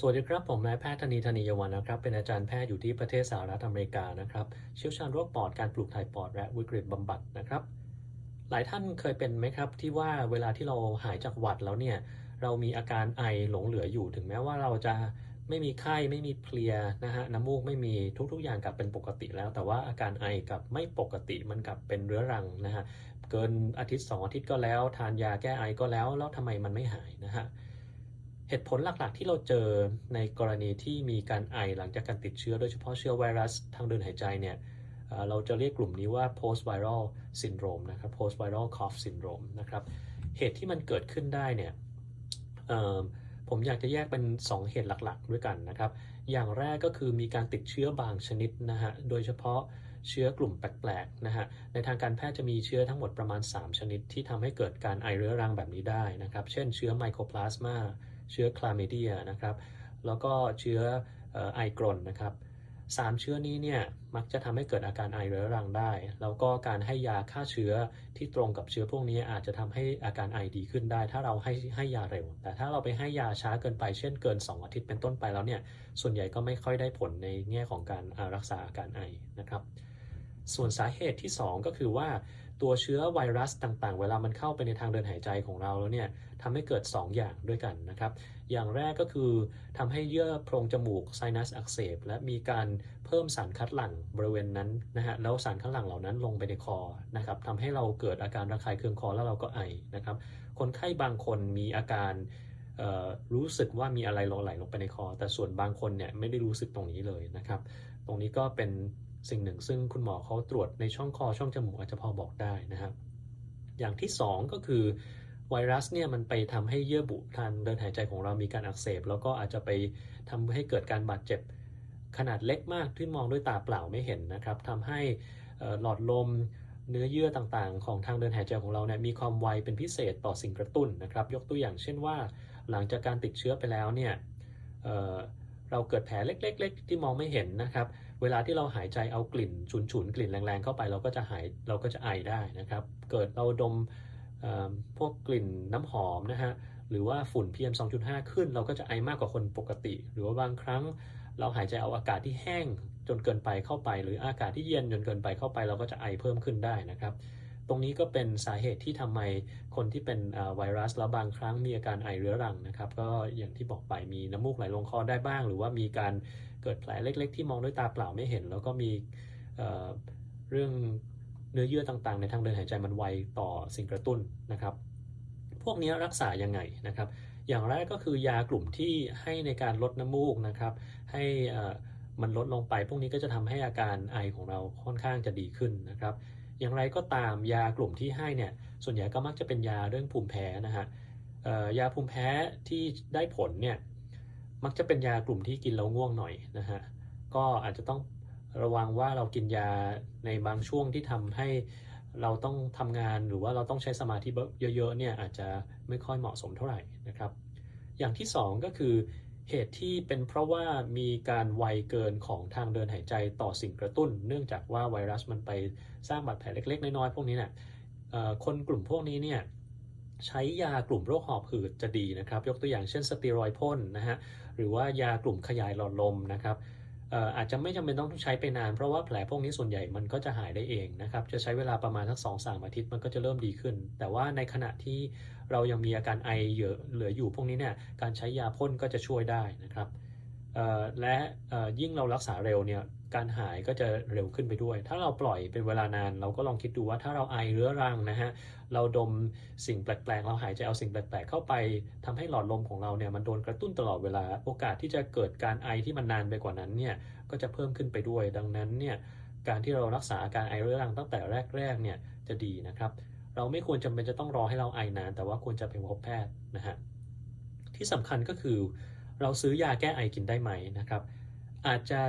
สวัสดีครับ ผมนายแพทย์ธนีธนียวันนะครับ เป็นอาจารย์แพทย์อยู่ที่ประเทศสหรัฐอเมริกานะครับ เชี่ยวชาญโรคปอดการปลูกถ่ายปอดและวิกฤตบำบัดนะครับ หลายท่านเคยเป็นไหมครับ ที่ว่าเวลาที่เราหายจากหวัดแล้วเนี่ย เรามีอาการไอหลงเหลืออยู่ถึงแม้ว่าเราจะไม่มีไข้ไม่มีเพลียนะฮะน้ำมูกไม่มีทุกๆ อย่างกลับเป็นปกติแล้ว แต่ว่าอาการไอกับไม่ปกติมันกลับเป็นเรื้อรังนะฮะเกินอาทิตย์สองอาทิตย์ก็แล้ว ทานยาแก้ไอก็แล้วแล้วทำไมมันไม่หายนะฮะ เหตุผลหลักๆ ที่เราเจอในกรณีที่มีการไอหลังจากการติดเชื้อโดยเฉพาะเชื้อไวรัสทางเดินหายใจเนี่ยเราจะเรียกกลุ่มนี้ว่า post viral syndrome นะครับ post viral cough syndrome นะครับ เหตุที่มันเกิดขึ้นได้เนี่ยผมอยากจะแยกเป็น 2 เหตุหลักๆ ด้วยกันนะครับ อย่างแรกก็คือมีการติดเชื้อบางชนิดนะฮะ โดยเฉพาะเชื้อกลุ่มแปลกๆนะฮะ ในทางการแพทย์จะมีเชื้อทั้งหมดประมาณ 3 ชนิดที่ทำให้เกิดการไอเรื้อรังแบบนี้ได้นะครับ เช่นเชื้อไมโครพลาสมา เชื้อคลาเมเดียนะครับ แล้วก็เชื้อไอกรนนะครับสามเชื้อนี้เนี่ยมักจะทำให้เกิดอาการไอเรื้อรังได้ แล้วก็การให้ยาฆ่าเชื้อที่ตรงกับเชื้อพวกนี้อาจจะทำให้อาการไอดีขึ้นได้ ถ้าเราให้ให้ยาเร็ว แต่ถ้าเราไปให้ยาช้าเกินไปเช่นเกิน 2 อาทิตย์เป็นต้นไปแล้วเนี่ยส่วนใหญ่ก็ไม่ค่อยได้ผลในแง่ของการรักษาอาการไอนะครับ ส่วนสาเหตุที่ 2 ก็คือว่า ตัวเชื้อไวรัสต่างๆ เวลามันเข้าไปในทางเดินหายใจของเราแล้วเนี่ยทำให้เกิด 2 อย่างด้วยกันนะครับ อย่างแรกก็คือทำให้เยื่อโพรงจมูกไซนัสอักเสบและมีการเพิ่มสารคัดหลั่งบริเวณนั้นนะฮะแล้วสารคัดหลั่งเหล่านั้นลงไปในคอนะครับทำให้เราเกิดอาการระคายเคืองคอแล้วเราก็ไอนะครับ คนไข้บางคนมีอาการรู้สึกว่ามีอะไรลงไหลลงไปในคอ แต่ส่วนบางคนเนี่ยไม่ได้รู้สึกตรงนี้เลยนะครับ ตรงนี้ก็เป็น สิ่งหนึ่ง ซึ่งคุณหมอเขาตรวจในช่องคอช่องจมูกอาจจะพอบอกได้นะครับ อย่างที่ 2 ก็คือไวรัสเนี่ยมันไปทำให้เยื่อบุทางเดินหายใจของเรามีการอักเสบ แล้วก็อาจจะไปทำให้เกิดการบาดเจ็บขนาดเล็กมากที่มองด้วยตาเปล่าไม่เห็นนะครับทำให้หลอดลมเนื้อเยื่อต่างๆ ของทางเดินหายใจของเราเนี่ยมีความไวเป็นพิเศษต่อสิ่งกระตุ้นนะครับ ยกตัวอย่างเช่นว่า หลังจากการติดเชื้อไปแล้วเนี่ยเเราเกิดแผลเล็กๆ ที่มองไม่เห็นนะครับ เวลาที่เราหายใจเอากลิ่นฉุนๆกลิ่นแรงๆเข้าไปเราก็จะหายเราก็จะไอได้นะครับ เกิดเราดมพวกกลิ่นน้ำหอมนะฮะหรือว่าฝุ่น PM 2.5 ขึ้น เราก็จะไอมากกว่าคนปกติ หรือว่าบางครั้งเราหายใจเอาอากาศที่แห้งจนเกินไปเข้าไป หรืออากาศที่เย็นจนเกินไปเข้าไป เราก็จะไอเพิ่มขึ้นได้นะครับ ตรงนี้ก็เป็นสาเหตุที่ทำไมคนที่เป็นไวรัสแล้วบางครั้งมีอาการไอเรื้อรังนะครับ ก็อย่างที่บอกไปมีน้ำมูกไหลลงคอได้บ้าง หรือว่ามีการเกิดแผลเล็ก ๆ ที่มองด้วยตาเปล่าไม่เห็น แล้วก็มีเเรื่องเนื้อเยื่อต่างๆ ในทางเดินหายใจมันไวต่อสิ่งกระตุ้นนะครับ พวกนี้รักษายังไงนะครับ อย่างแรกก็คือยากลุ่มที่ให้ในการลดน้ำมูกนะครับ ให้มันลดลงไป พวกนี้ก็จะทำให้อาการไอของเราค่อนข้างจะดีขึ้นนะครับ อย่างไรก็ตามยากลุ่มที่ให้เนี่ยส่วนใหญ่ก็มักจะเป็นยาเรื่องภูมิแพ้นะฮะยาภูมิแพ้ที่ได้ผลเนี่ยมักจะเป็นยากลุ่มที่กินแล้วง่วงหน่อยนะฮะก็อาจจะต้องระวังว่าเรากินยาในบางช่วงที่ทำให้เราต้องทำงานหรือว่าเราต้องใช้สมาธิเยอะๆเนี่ยอาจจะไม่ค่อยเหมาะสมเท่าไหร่นะครับ อย่างที่สองก็คือ เหตุที่เป็นเพราะว่ามีการไวเกินของทางเดินหายใจต่อสิ่งกระตุ้น เนื่องจากว่าไวรัสมันไปสร้างบาดแผลเล็กๆ น้อยๆ พวกนี้เนี่ยคนกลุ่มพวกนี้เนี่ยใช้ยากลุ่มโรคหอบหืดจะดีนะครับ ยกตัวอย่างเช่นสเตียรอยพ่นนะฮะหรือว่ายากลุ่มขยายหลอดลมนะครับ อาจจะไม่จำเป็นต้องใช้ไปนาน เพราะว่าแผลพวกนี้ส่วนใหญ่มันก็จะหายได้เองนะครับ จะใช้เวลาประมาณสักสองสามอาทิตย์มันก็จะเริ่มดีขึ้น แต่ว่าในขณะที่เรายังมีอาการไอเยอะเหลืออยู่พวกนี้เนี่ย การใช้ยาพ่นก็จะช่วยได้นะครับและยิ่งเรารักษาเร็วเนี่ย การหายก็จะเร็วขึ้นไปด้วย ถ้าเราปล่อยเป็นเวลานาน เราก็ลองคิดดูว่าถ้าเราไอเรื้อรังนะฮะ เราดมสิ่งแปลกๆ เราหายใจเอาสิ่งแปลกๆ เข้าไปทำให้หลอดลมของเราเนี่ยมันโดนกระตุ้นตลอดเวลา โอกาสที่จะเกิดการไอที่มันนานไปกว่านั้นเนี่ย ก็จะเพิ่มขึ้นไปด้วย ดังนั้นเนี่ย การที่เรารักษาอาการไอเรื้อรังตั้งแต่แรกๆ เนี่ยจะดีนะครับ เราไม่ควรจำเป็นจะต้องรอให้เราไอนาน แต่ว่าควรจะไปพบแพทย์นะฮะ ที่สำคัญก็คือ เราซื้อยาแก้ไอกินได้ไหมนะครับ อาจจะ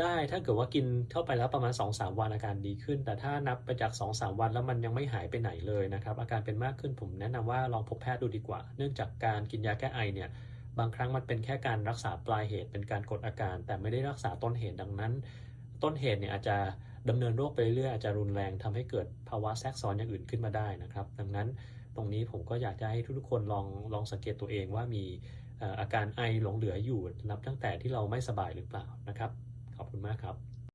ได้ถ้าเกิดว่ากินเข้าไปแล้วประมาณ 2-3 วันอาการดีขึ้น แต่ถ้านับไปจาก 2-3 วันแล้วมันยังไม่หายไปไหนเลยนะครับ อาการเป็นมากขึ้นผมแนะนำว่าลองพบแพทย์ดูดีกว่า เนื่องจากการกินยาแก้ไอเนี่ยบางครั้งมันเป็นแค่การรักษาปลายเหตุเป็นการกดอาการ แต่ไม่ได้รักษาต้นเหตุดังนั้น ต้นเหตุเนี่ยอาจจะดำเนินโรคไปเรื่อยอาจจะรุนแรงทำให้เกิดภาวะแทรกซ้อนอย่างอื่นขึ้นมาได้นะครับ ดังนั้นตรงนี้ผมก็อยากจะให้ทุกๆคนลองลองสังเกตตัวเองว่ามีอาการไอหลงเหลืออยู่นับตั้งแต่ที่เราไม่สบายหรือเปล่านะครับ ขอบคุณมากครับ